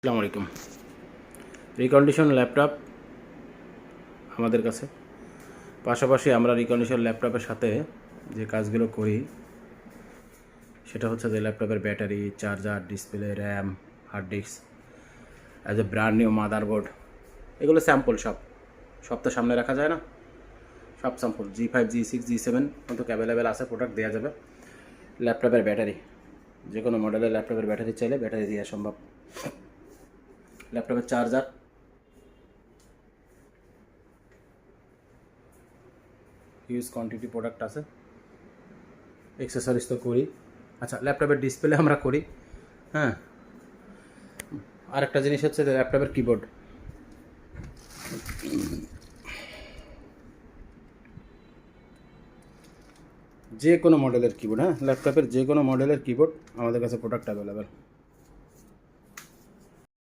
আসসালামু আলাইকুম। Recondition laptop আমাদের কাছে। পাশাপাশি আমরা রিকন্ডিশন ল্যাপটপের সাথে যে কাজগুলো করি, সেটা হচ্ছে যে ল্যাপটপের battery charger display RAM hard disk as a brand new motherboard এগুলো স্যাম্পল সব। সব তো সামনে রাখা যায় না। সব sample G five G six G seven মতো অ্যাভেলেবেল আছে প্রোডাক্ট দেওয়া যাবে। ল্যাপটপের ব্যাটারি যে কোনো মডেলের ল্যাপটপের ব্যাটারি চাইলে ব্যাটারি দেওয়া সম্ভব। ল্যাপটপের চার্জার। হিউজ কোয়ান্টিটি প্রোডাক্ট আছে। এক্সেসরিজ তো করি। আচ্ছা ল্যাপটপের ডিসপ্লে আমরা করি। হ্যাঁ। আরেকটা জিনিস হচ্ছে ল্যাপটপের কিবোর্ড যে কোনো মডেলের কিবোর্ড হ্যাঁ? ল্যাপটপের যে কোনো মডেলের কিবোর্ড আমাদের কাছে প্রোডাক্ট অ্যাভেলেবেল